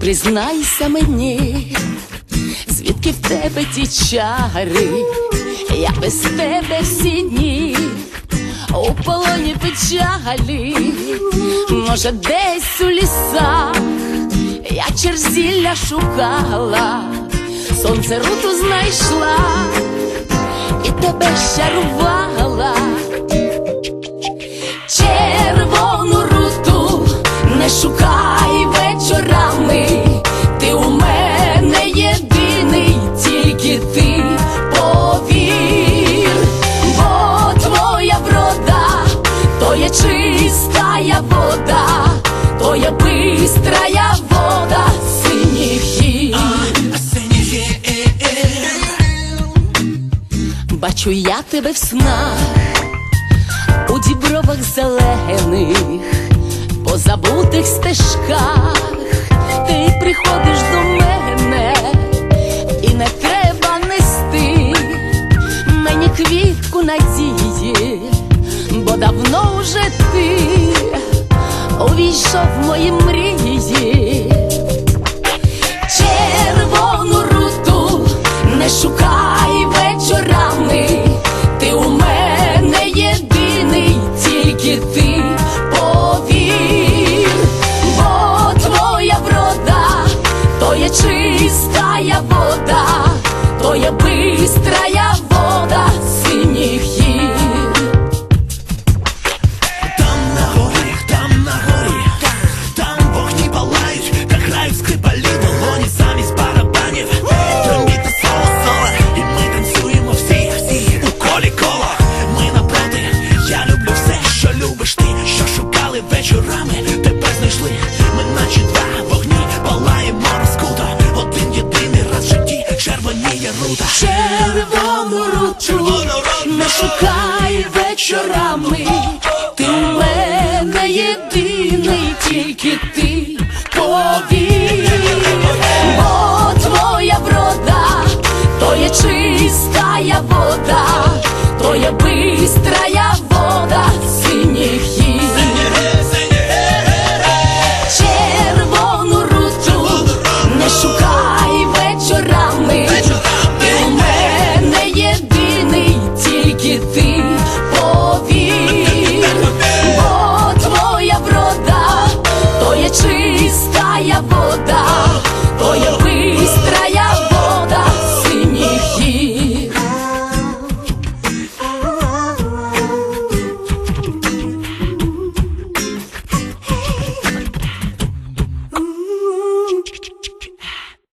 Признайся мені, звідки в тебе ті чари, я без тебе всі дні у полоні печалі, може, десь у лісах я черзілля шукала, сонце руту знайшла і тебе щарувала. Вода, то є бистрая вода синіх. Бачу я тебе в снах у дібровах зелених, по забутих стежках, ти приходиш до мене, і не треба нести мені квітку надії, бо давно вже ти увійшов в мої мрії. Червону руту не шукай вечорами, ти у мене єдиний, тільки ти повір, бо твоя врода, то є чистая вода, то є бистрая вечорами, тебе знайшли. Ми наче два вогні, палаємо розкуто. Один єдиний раз в житті червоніє рута. Червону руту не шукай вечорами, ти у мене єдиний, тільки ти повір, бо твоя врода, то є чистая вода, то є бистра повір, бо твоя врода, то є чистая вода, то є